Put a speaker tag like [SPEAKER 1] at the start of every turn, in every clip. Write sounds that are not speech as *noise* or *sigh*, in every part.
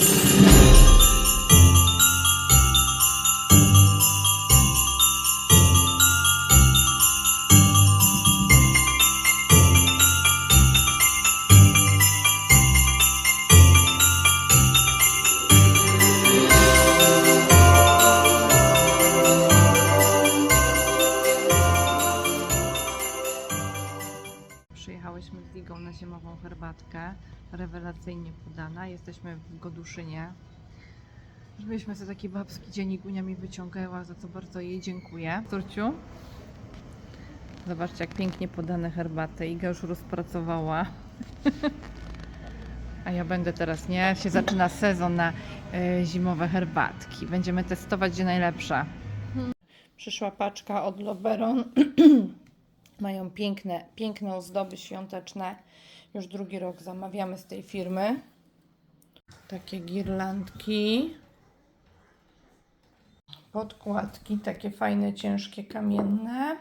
[SPEAKER 1] you Goduszynie. Zrobiliśmy sobie taki babski dziennik, Unia mi wyciągała, za co bardzo jej dziękuję. Turciu, zobaczcie jak pięknie podane herbaty. Iga już rozpracowała. *laughs* A ja będę teraz, nie? Się zaczyna sezon na e, zimowe herbatki. Będziemy testować, gdzie najlepsza. Przyszła paczka od Loberon. *clears throat* Mają piękne, piękne ozdoby świąteczne. Już drugi rok zamawiamy z tej firmy. Takie girlandki. Podkładki, takie fajne, ciężkie, kamienne.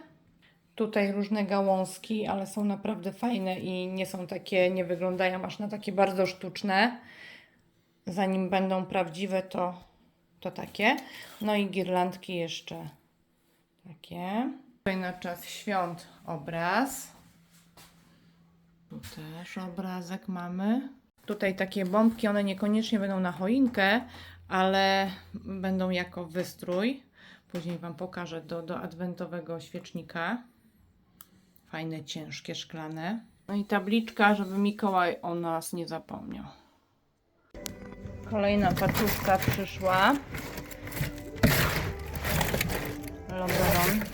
[SPEAKER 1] Tutaj różne gałązki, ale są naprawdę fajne i nie są takie, nie wyglądają aż na takie bardzo sztuczne. Zanim będą prawdziwe, to, to takie. No i girlandki jeszcze takie. Tutaj na czas świąt obraz. Tu też obrazek mamy. Tutaj takie bombki, one niekoniecznie będą na choinkę, ale będą jako wystrój. Później Wam pokażę do, do adwentowego świecznika. Fajne, ciężkie, szklane. No i tabliczka, żeby Mikołaj o nas nie zapomniał. Kolejna paczuszka przyszła. Loberon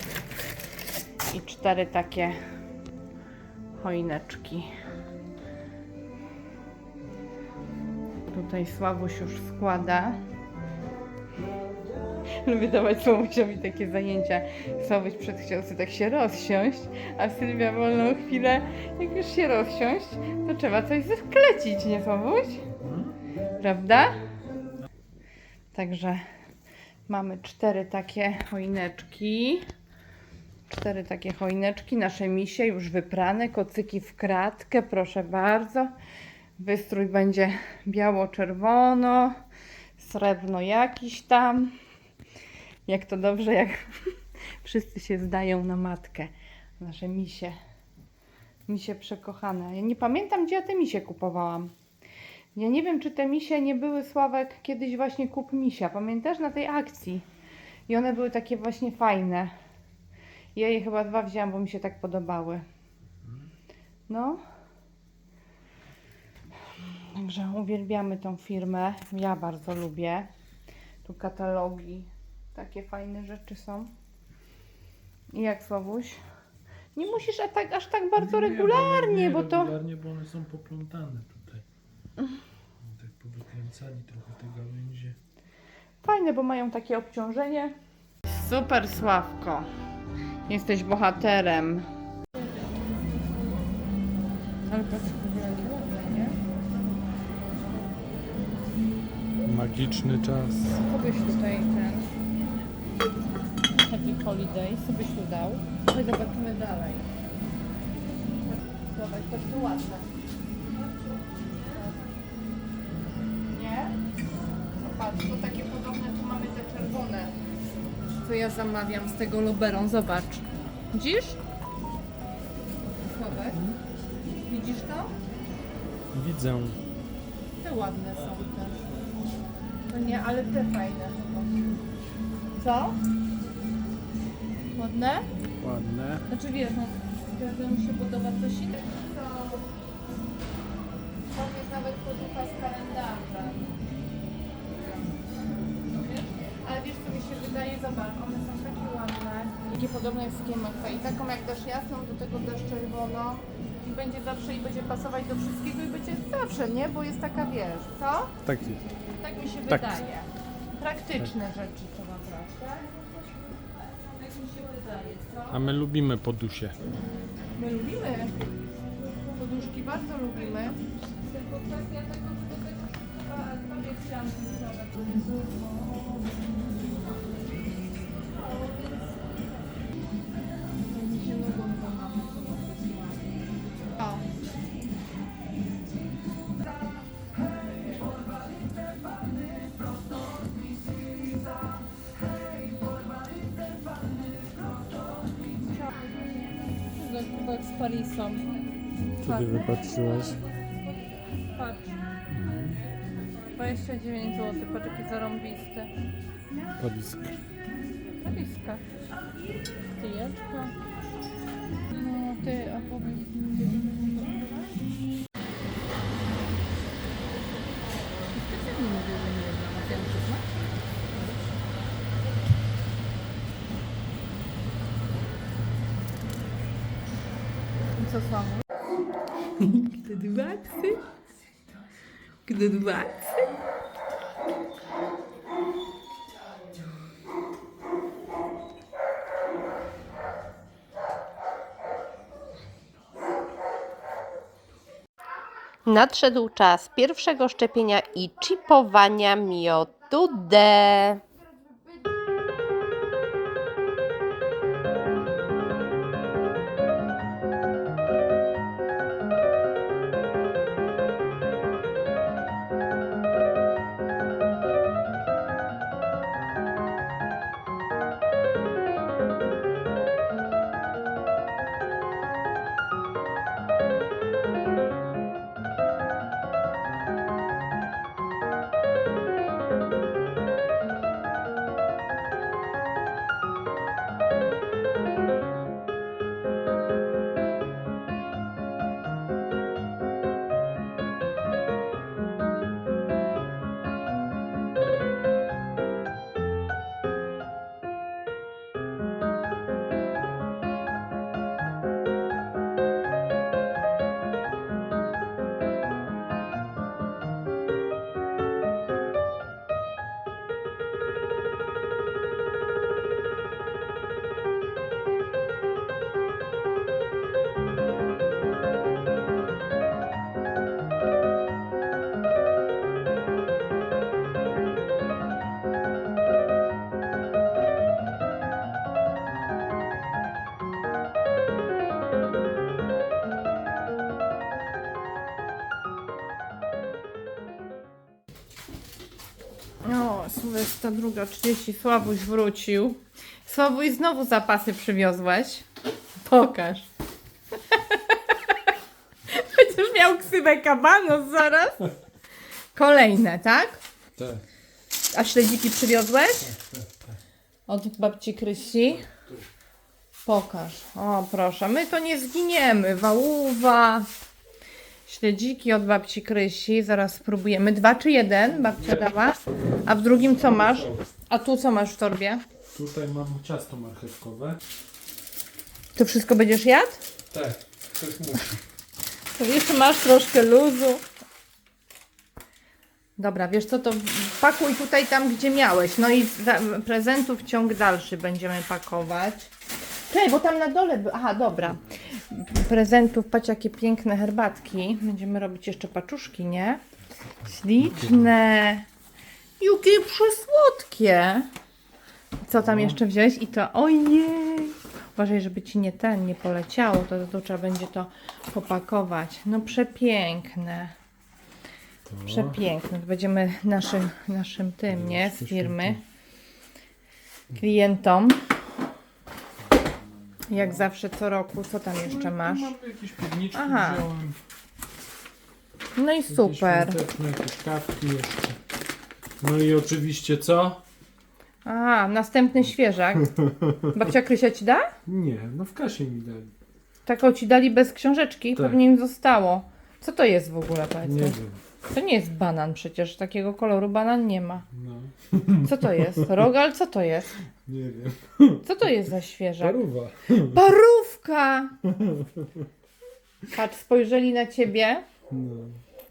[SPEAKER 1] i cztery takie choineczki. Tutaj Sławuś już składa. Lubię dawać Sławusiowi takie zajęcia. Sławuś przed chciał sobie tak się rozsiąść, a Sylwia wolną chwilę, jak już się rozsiąść, to trzeba coś wklecić, nie Sławuś? Prawda? Także mamy cztery takie choineczki. Cztery takie choineczki, nasze misie już wyprane, kocyki w kratkę, proszę bardzo. Wystrój będzie biało-czerwono, srebrno jakiś tam. Jak to dobrze, jak *laughs* wszyscy się zdają na matkę. Nasze misie. Misie przekochane. Ja nie pamiętam, gdzie ja te misie kupowałam. Ja nie wiem, czy te misie nie były, Sławek, kiedyś właśnie kup misia. Pamiętasz na tej akcji? I one były takie właśnie fajne. Ja je chyba dwa wzięłam, bo mi się tak podobały. No. Także uwielbiamy tą firmę. Ja bardzo lubię. Tu katalogi. Takie fajne rzeczy są. I jak Sławuś? Nie musisz aż tak, aż tak bardzo
[SPEAKER 2] Nie,
[SPEAKER 1] regularnie,
[SPEAKER 2] nie,
[SPEAKER 1] bo to...
[SPEAKER 2] Regularnie, bo one są poplątane tutaj. Tak powykręcali trochę te gałęzie.
[SPEAKER 1] Fajne, bo mają takie obciążenie. Super Sławko. Jesteś bohaterem. Ale
[SPEAKER 2] Magiczny czas.
[SPEAKER 1] Co byś tutaj ten Happy Holiday, co byś tu dał? Chodź zobaczymy dalej. Zobacz, to tu ładne. Nie? No patrz, to takie podobne, tu mamy te czerwone. Co ja zamawiam z tego Loberon, zobacz. Widzisz? Sławek? Widzisz to?
[SPEAKER 2] Widzę.
[SPEAKER 1] Te ładne są też. No nie, ale te fajne. Co? Ładne?
[SPEAKER 2] Ładne.
[SPEAKER 1] Znaczy wiesz, no każdemu się podoba coś innego. Tam jest nawet poducha z kalendarzem. Wiesz? Ale wiesz co mi się wydaje? Zobacz, one są takie ładne. Takie podobne jak z kiemaka. I taką jak dasz jasną, do tego dasz czerwono. I będzie zawsze i będzie pasować do wszystkiego i będzie zawsze, nie? Bo jest taka, wiesz, co?
[SPEAKER 2] Tak jest.
[SPEAKER 1] Tak mi się
[SPEAKER 2] Tak.
[SPEAKER 1] wydaje. Praktyczne rzeczy trzeba brać, tak? Tak mi się wydaje, co?
[SPEAKER 2] A my lubimy podusie.
[SPEAKER 1] My lubimy poduszki, bardzo lubimy. Tylko kwestia tego, czy do tego wszystkiego Parisom.
[SPEAKER 2] Co ty wypatrzyłaś?
[SPEAKER 1] Patrz. 29 zł, patrz jaki zarąbisty.
[SPEAKER 2] Padisk.
[SPEAKER 1] Walizka. Tyjeczka. I co samo? Gdybacy? Gdybacy?
[SPEAKER 3] Nadszedł czas pierwszego szczepienia i chipowania miodu D.
[SPEAKER 1] O, Sylwestra druga, 30, Sławuś wrócił. Sławuś, znowu zapasy przywiozłeś. Pokaż. *laughs* Będziesz miał ksywę kabanos zaraz. Kolejne, tak?
[SPEAKER 2] Tak.
[SPEAKER 1] A śledziki przywiozłeś? Od babci Krysi? Pokaż. O, proszę. My to nie zginiemy. Wałuwa. Śledziki od babci Krysi. Zaraz spróbujemy. Dwa czy jeden babcia dała? A w drugim co masz? A tu co masz w torbie?
[SPEAKER 2] Tutaj mam ciasto marchewkowe.
[SPEAKER 1] To wszystko będziesz jadł?
[SPEAKER 2] Tak, ktoś musi.
[SPEAKER 1] To jeszcze masz troszkę luzu. Dobra, wiesz co, to pakuj tutaj tam, gdzie miałeś. No i za, prezentów ciąg dalszy będziemy pakować. Czekaj, bo tam na dole... by- Aha, dobra. Prezentów, patrz jakie piękne herbatki. Będziemy robić jeszcze paczuszki, nie? Śliczne. Jakie przesłodkie. Co tam jeszcze wziąłeś? I to, ojej. Uważaj, żeby ci nie ten, nie poleciało, to, to trzeba będzie to popakować. No przepiękne.
[SPEAKER 2] To.
[SPEAKER 1] Przepiękne. To będziemy naszym, naszym tym, nie? Z firmy. Klientom. Jak zawsze co roku. Co tam jeszcze masz?
[SPEAKER 2] Mam jakieś piwniczki
[SPEAKER 1] Aha.
[SPEAKER 2] wziąłem.
[SPEAKER 1] No i
[SPEAKER 2] Jakieś
[SPEAKER 1] super.
[SPEAKER 2] świąteczne, jakieś kawki jeszcze. No i oczywiście co?
[SPEAKER 1] A, następny świeżak. *laughs* Babcia Krysia ci da?
[SPEAKER 2] Nie, no w kasie mi dali.
[SPEAKER 1] Taką ci dali bez książeczki,
[SPEAKER 2] Tak.
[SPEAKER 1] pewnie im zostało. Co to jest w ogóle, powiedz
[SPEAKER 2] Nie wiem.
[SPEAKER 1] To nie jest banan przecież, takiego koloru banan nie ma.
[SPEAKER 2] No,
[SPEAKER 1] Co to jest? Rogal, co to jest?
[SPEAKER 2] nie wiem.
[SPEAKER 1] Co to jest za świeżak?
[SPEAKER 2] Paruwa.
[SPEAKER 1] Parówka! Patrz, spojrzeli na ciebie.
[SPEAKER 2] No.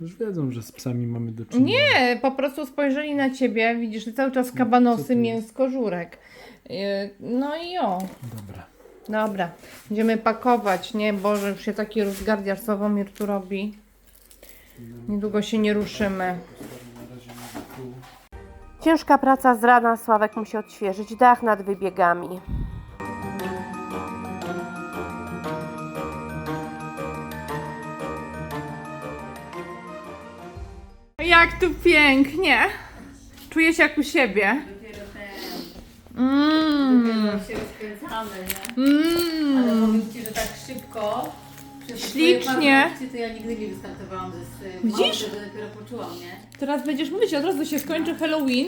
[SPEAKER 2] Już wiedzą, że z psami mamy do czynienia.
[SPEAKER 1] Nie, po prostu spojrzeli na ciebie. Widzisz, że cały czas
[SPEAKER 2] Co
[SPEAKER 1] kabanosy,
[SPEAKER 2] to jest?
[SPEAKER 1] mięsko, żurek. Yy, No i o.
[SPEAKER 2] Dobra.
[SPEAKER 1] Dobra, będziemy pakować, nie? Boże, już się taki rozgardiasz, Sławomir tu robi. Niedługo się nie ruszymy.
[SPEAKER 3] Ciężka praca z rana, Sławek musi odświeżyć dach nad wybiegami.
[SPEAKER 1] Jak tu pięknie! Czuję się jak u siebie. Mmm,
[SPEAKER 4] Dopiero się rozkręcamy, nie? Ale
[SPEAKER 1] mmm.
[SPEAKER 4] powiem Ci, że tak szybko
[SPEAKER 1] Ślicznie.
[SPEAKER 4] To ja nigdy nie wystartowałam z
[SPEAKER 1] Widzisz?
[SPEAKER 4] dopiero poczułam, nie?
[SPEAKER 1] Teraz będziesz mówić, od razu się skończy Halloween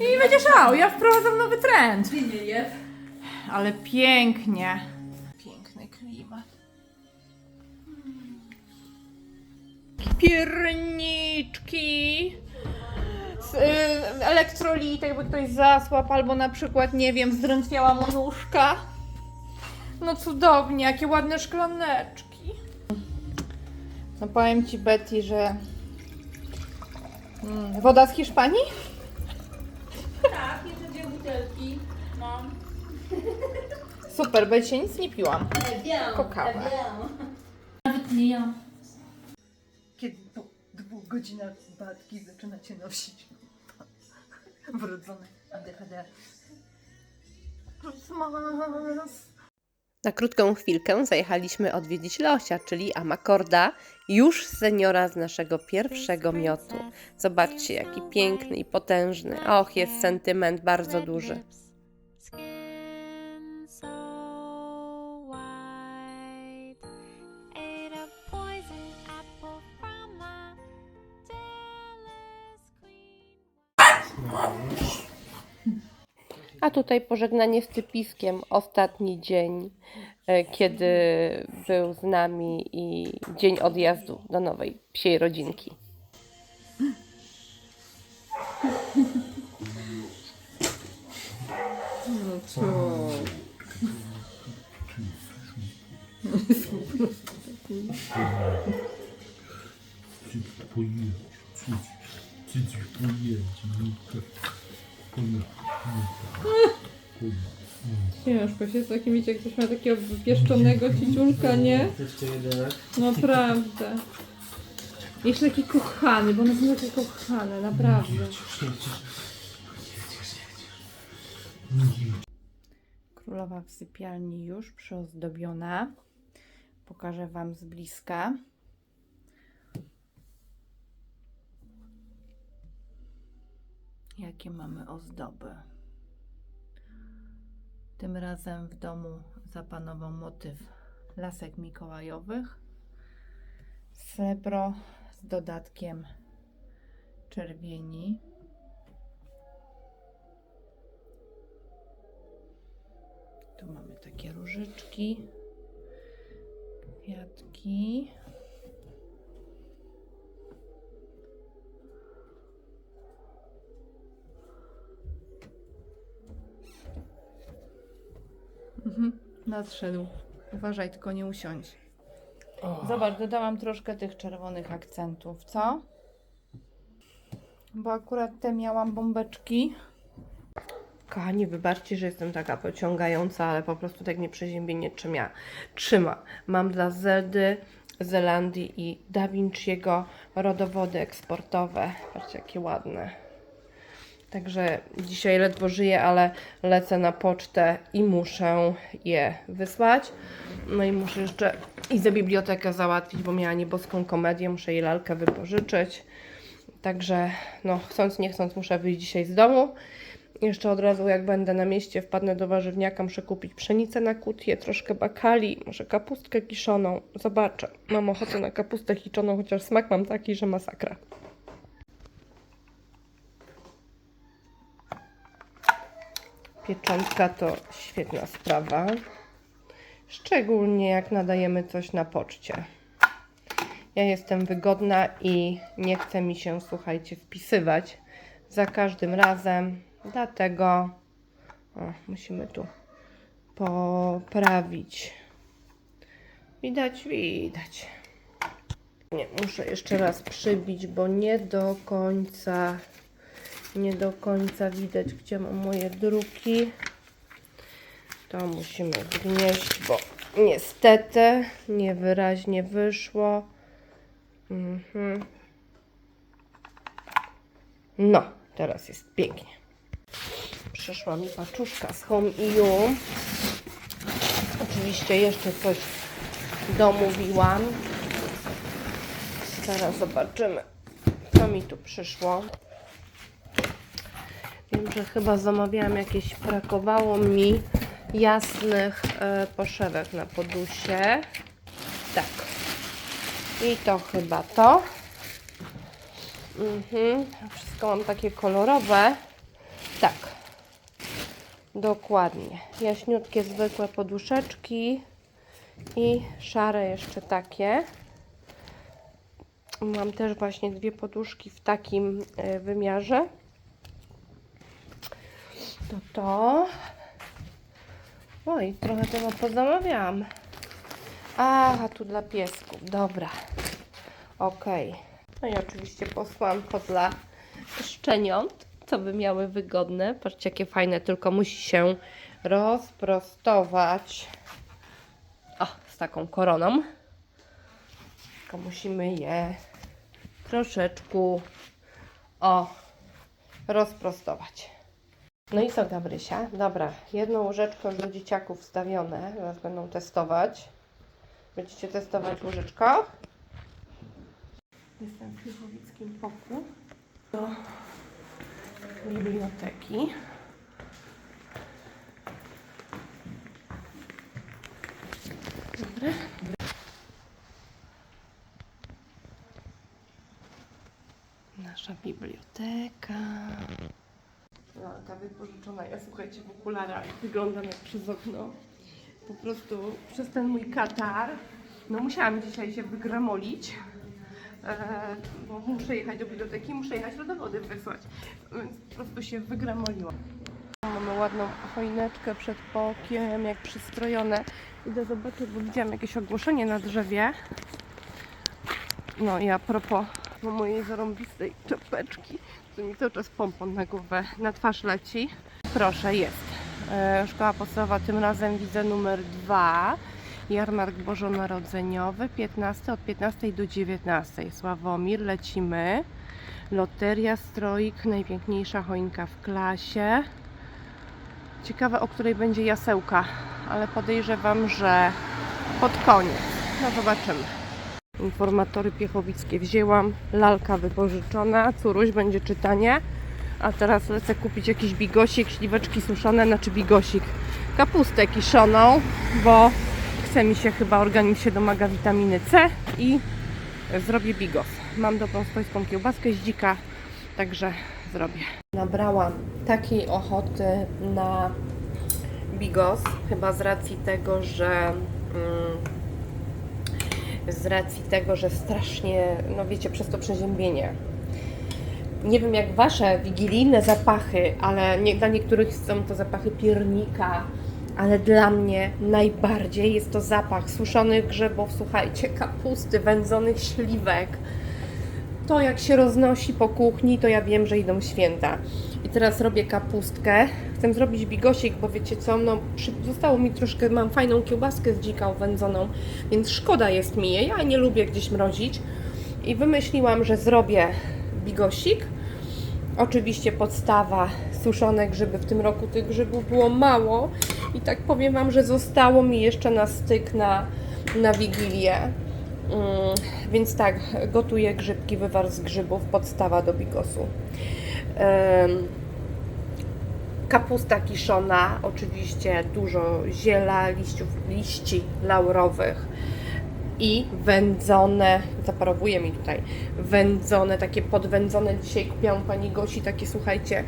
[SPEAKER 1] i będziesz szał. Ja wprowadzam nowy trend.
[SPEAKER 4] Ty nie jest.
[SPEAKER 1] Ale pięknie. Piękny klimat. Pierniczki. Z, y, elektrolit, jakby ktoś zasłapł, albo na przykład, nie wiem, zdrętwiała mu nóżka. No cudownie, jakie ładne szklaneczki. No powiem Ci, Betty, że... Mm, woda z Hiszpanii?
[SPEAKER 4] Tak, jeszcze dwie butelki mam.
[SPEAKER 1] Super, bo ja dzisiaj nic nie piłam.
[SPEAKER 4] Wiem,
[SPEAKER 1] Tylko kawę.
[SPEAKER 4] wiem. Nawet nie ja.
[SPEAKER 1] Kiedy po dwóch godzinach batki zaczynacie nosić wrodzone ADHD. Christmas.
[SPEAKER 3] Na krótką chwilkę zajechaliśmy odwiedzić Leosia, czyli Amakorda, już seniora z naszego pierwszego miotu. Zobaczcie, jaki piękny i potężny. Och, jest sentyment bardzo duży.
[SPEAKER 5] A
[SPEAKER 3] tutaj pożegnanie z Cypiskiem, ostatni dzień, e, kiedy był z nami i dzień odjazdu do nowej psiej rodzinki.
[SPEAKER 2] Pojedź, Julka.
[SPEAKER 1] Ciężko się z takim, wiecie, jak ktoś ma takiego wypieszczonego ciciulka, nie? Naprawdę. Jeszcze taki kochany, bo one są takie kochane, naprawdę. Królowa w sypialni już przyozdobiona. Pokażę Wam z bliska. Jakie mamy ozdoby. Tym razem w domu zapanował motyw lasek mikołajowych. Srebro z dodatkiem czerwieni. Tu mamy takie różyczki, kwiatki. Mhm, nadszedł. Uważaj, tylko nie usiądź. Zobacz, dodałam troszkę tych czerwonych akcentów, co? Bo akurat te miałam bombeczki.
[SPEAKER 3] Kochani, wybaczcie, że jestem taka pociągająca, ale po prostu tak mnie przeziębienie trzyma. trzyma. Mam dla Zeldy, Zelandii i Da Vinciego rodowody eksportowe. Patrzcie, jakie ładne. Także dzisiaj ledwo żyję, ale lecę na pocztę i muszę je wysłać. No i muszę jeszcze i za bibliotekę załatwić, bo miała nieboską komedię, muszę jej lalkę wypożyczyć. Także, no, chcąc nie chcąc, muszę wyjść dzisiaj z domu. Jeszcze od razu, jak będę na mieście, wpadnę do warzywniaka, muszę kupić pszenicę na kutię, troszkę bakali, może kapustkę kiszoną. Zobaczę. Mam ochotę na kapustę kiszoną, chociaż smak mam taki, że masakra. Pieczątka to świetna sprawa. Szczególnie jak nadajemy coś na poczcie. Ja jestem wygodna i nie chce mi się, słuchajcie, wpisywać za każdym razem. Dlatego o, musimy tu poprawić. Widać, widać. Nie, muszę jeszcze raz przybić, bo nie do końca nie do końca widać, gdzie mam moje druki. To musimy wgnieść, bo niestety niewyraźnie wyszło. Mhm. No, teraz jest pięknie. Przyszła mi paczuszka z Home EU. Oczywiście jeszcze coś domówiłam. Zaraz zobaczymy, co mi tu przyszło. Wiem, że chyba zamawiałam jakieś, brakowało mi jasnych e, poszewek na podusie. Tak. I to chyba to. Mhm. Wszystko mam takie kolorowe. Tak. Dokładnie. Jaśniutkie, zwykłe poduszeczki i szare jeszcze takie. Mam też właśnie dwie poduszki w takim e, wymiarze. To to. Oj, trochę tego pozamawiałam. Aha, tu dla piesków. Dobra. Okej. No i oczywiście posłanko dla szczeniąt, co by miały wygodne. Patrzcie, jakie fajne, tylko musi się rozprostować. O, z taką koroną. Tylko musimy je troszeczkę o rozprostować. No i co, Gabrysia? Dobra, jedną łyżeczkę już do dzieciaków wstawione. Teraz będą testować. Będziecie testować łyżeczko? Jestem w Pilchowickim Poku do biblioteki. Dobra. Nasza biblioteka. Lalka wypożyczona. Ja słuchajcie w okularach wyglądam jak przez okno. Po prostu przez ten mój katar. No musiałam dzisiaj się wygramolić. E, bo muszę jechać do biblioteki, muszę jechać do wysłać. Więc po prostu się wygramoliłam. Mamy ładną choineczkę przed pokiem, jak przystrojone. Idę zobaczyć, bo widziałam jakieś ogłoszenie na drzewie. No i a propos mojej zarąbistej czapeczki, to mi cały czas pompon na głowę, na twarz leci. Proszę, jest. E, szkoła podstawowa, tym razem widzę numer 2. Jarmark Bożonarodzeniowy, 15, od 15 do 19. Sławomir, lecimy. Loteria, stroik, najpiękniejsza choinka w klasie. Ciekawe, o której będzie jasełka, ale podejrzewam, że pod koniec. No zobaczymy. Informatory piechowickie wzięłam, lalka wypożyczona, curuś będzie czytanie. A teraz lecę kupić jakiś bigosik, śliweczki suszone, znaczy bigosik, kapustę kiszoną, bo chce mi się chyba, organizm się domaga witaminy C i zrobię bigos. Mam dobrą swojską kiełbaskę z dzika, także zrobię. Nabrałam takiej ochoty na bigos, chyba z racji tego, że mm, z racji tego, że strasznie, no wiecie, przez to przeziębienie. Nie wiem jak wasze wigilijne zapachy, ale nie, dla niektórych są to zapachy piernika, ale dla mnie najbardziej jest to zapach suszonych grzybów, słuchajcie, kapusty, wędzonych śliwek. To jak się roznosi po kuchni, to ja wiem, że idą święta. I teraz robię kapustkę. Chcę zrobić bigosik, bo wiecie co, no zostało mi troszkę, mam fajną kiełbaskę z dzika wędzoną, więc szkoda jest mi jej, ja nie lubię gdzieś mrozić. I wymyśliłam, że zrobię bigosik. Oczywiście podstawa, suszone grzyby. W tym roku tych grzybów było mało i tak powiem Wam, że zostało mi jeszcze na styk na, na Wigilię. Mm, więc tak, gotuję grzybki, wywar z grzybów, podstawa do bigosu. Kapusta kiszona, oczywiście dużo ziela, liściów, liści laurowych i wędzone, zaparowuje mi tutaj, wędzone, takie podwędzone, dzisiaj kupiłam Pani Gosi, takie słuchajcie,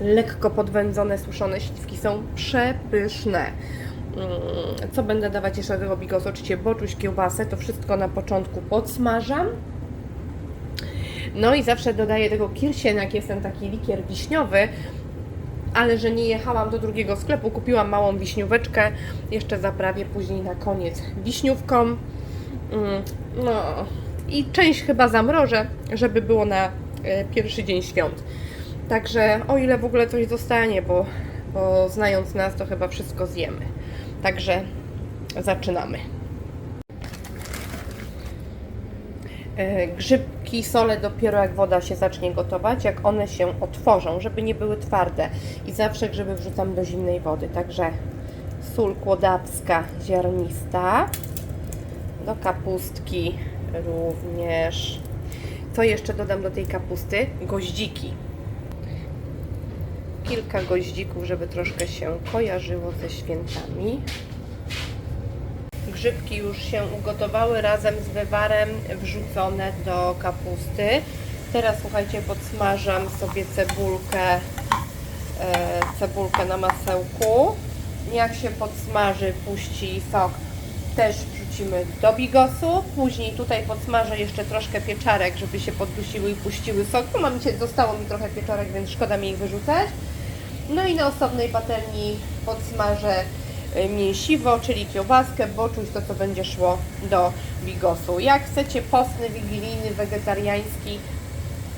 [SPEAKER 3] lekko podwędzone, suszone śliwki są przepyszne. Mm, Co będę dawać jeszcze do tego bigosu? Oczywiście boczuś, kiełbasę, to wszystko na początku podsmażam. No i zawsze dodaję tego kirsień, jak jestem taki likier wiśniowy, ale że nie jechałam do drugiego sklepu, kupiłam małą wiśnióweczkę, jeszcze zaprawię później na koniec wiśniówką. Mm, No i część chyba zamrożę, żeby było na e, pierwszy dzień świąt. Także o ile w ogóle coś zostanie, bo, bo znając nas, to chyba wszystko zjemy. Także zaczynamy. E, Grzybki solę dopiero jak woda się zacznie gotować, jak one się otworzą, żeby nie były twarde. I zawsze grzyby wrzucam do zimnej wody. Także sól kłodawska ziarnista. Do kapustki również. Co jeszcze dodam do tej kapusty? Goździki. Kilka goździków, żeby troszkę się kojarzyło ze świętami. grzybki już się ugotowały razem z wywarem wrzucone do kapusty. Teraz słuchajcie, podsmażam sobie cebulkę, e, cebulkę na masełku. Jak się podsmaży, puści sok, też wrzucimy do bigosu. Później tutaj podsmażę jeszcze troszkę pieczarek, żeby się poddusiły i puściły sok. No mam dzisiaj, zostało mi trochę pieczarek, więc szkoda mi ich wyrzucać. No i na osobnej patelni podsmażę y, mięsiwo, czyli kiełbaskę, boczuś, to co będzie szło do bigosu. Jak chcecie postny, wigilijny, wegetariański,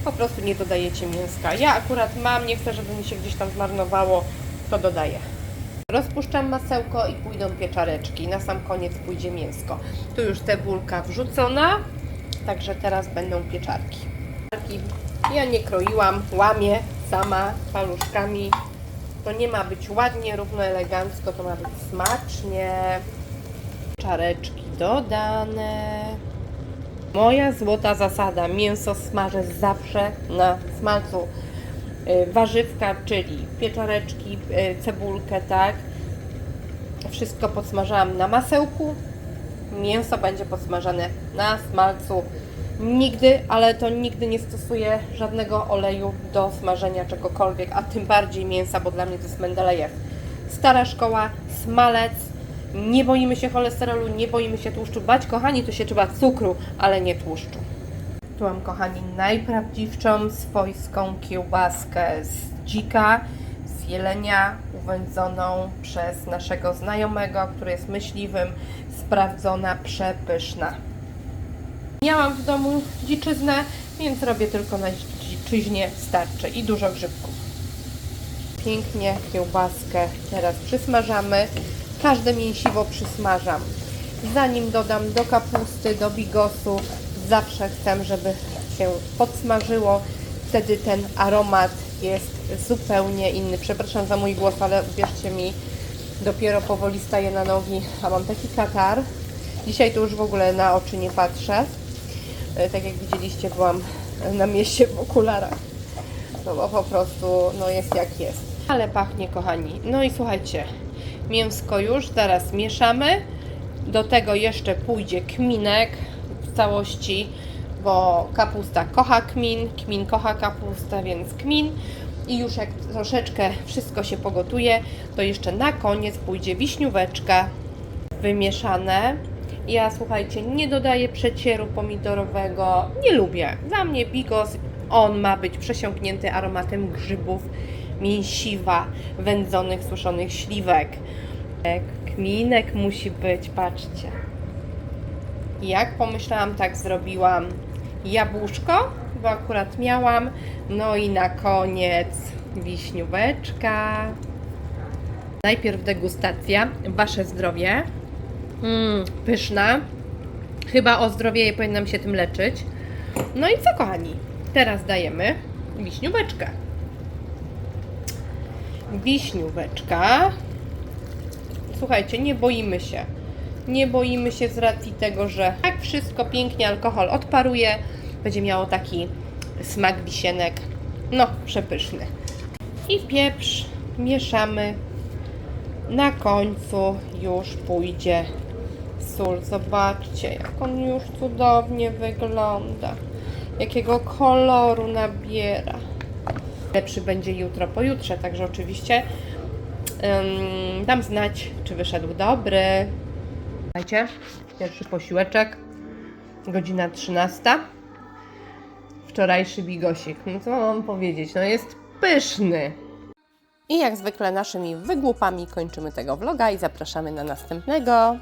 [SPEAKER 3] po prostu nie dodajecie mięska. Ja akurat mam, nie chcę, żeby mi się gdzieś tam zmarnowało, to dodaję. Rozpuszczam masełko i pójdą pieczareczki. Na sam koniec pójdzie mięsko. Tu już cebulka wrzucona, także teraz będą pieczarki. Ja nie kroiłam, łamię sama paluszkami. To nie ma być ładnie, równo, elegancko, to ma być smacznie. Czareczki dodane. Moja złota zasada, mięso smażę zawsze na smalcu. Y, Warzywka, czyli pieczareczki, y, cebulkę, tak. Wszystko podsmażałam na masełku. Mięso będzie podsmażane na smalcu. Nigdy, ale to nigdy nie stosuję żadnego oleju do smażenia czegokolwiek, a tym bardziej mięsa, bo dla mnie to jest Mendelejew. Stara szkoła, smalec, nie boimy się cholesterolu, nie boimy się tłuszczu. Bać, kochani, to się trzeba cukru, ale nie tłuszczu. Tu mam, kochani, najprawdziwszą swojską kiełbaskę z dzika, z jelenia, uwędzoną przez naszego znajomego, który jest myśliwym, sprawdzona, przepyszna. Miałam w domu dziczyznę, więc robię tylko na dziczyźnie starczy i dużo grzybków. Pięknie kiełbaskę teraz przysmażamy. Każde mięsiwo przysmażam. Zanim dodam do kapusty, do bigosu, zawsze chcę, żeby się podsmażyło. Wtedy ten aromat jest zupełnie inny. Przepraszam za mój głos, ale wierzcie mi, dopiero powoli staję na nogi, a mam taki katar. Dzisiaj to już w ogóle na oczy nie patrzę. E, Tak jak widzieliście, byłam na mieście w okularach. No bo po prostu no jest jak jest. Ale pachnie, kochani. No i słuchajcie, mięsko już zaraz mieszamy. Do tego jeszcze pójdzie kminek w całości, bo kapusta kocha kmin, kmin kocha kapustę, więc kmin. I już jak troszeczkę wszystko się pogotuje, to jeszcze na koniec pójdzie wiśnióweczka wymieszane. Ja słuchajcie, nie dodaję przecieru pomidorowego, nie lubię. Dla mnie bigos, on ma być przesiąknięty aromatem grzybów, mięsiwa, wędzonych, suszonych śliwek. Kminek musi być, patrzcie. Jak pomyślałam, tak zrobiłam. Jabłuszko, bo akurat miałam. No i na koniec wiśnióweczka. Najpierw degustacja. Wasze zdrowie. Mm, pyszna. Chyba ozdrowieje, powinnam się tym leczyć. No i co, kochani? Teraz dajemy wiśnióweczkę. Wiśnióweczka. Słuchajcie, nie boimy się. Nie boimy się z racji tego, że tak wszystko pięknie alkohol odparuje. Będzie miało taki smak wisienek. No, przepyszny. I pieprz mieszamy. Na końcu już pójdzie sól. Zobaczcie, jak on już cudownie wygląda. Jakiego koloru nabiera. Lepszy będzie jutro, pojutrze, także oczywiście dam znać, czy wyszedł dobry. Słuchajcie, pierwszy posiłeczek, godzina 13. Wczorajszy bigosik. No co mam powiedzieć? No jest pyszny. I jak zwykle naszymi wygłupami kończymy tego vloga i zapraszamy na następnego.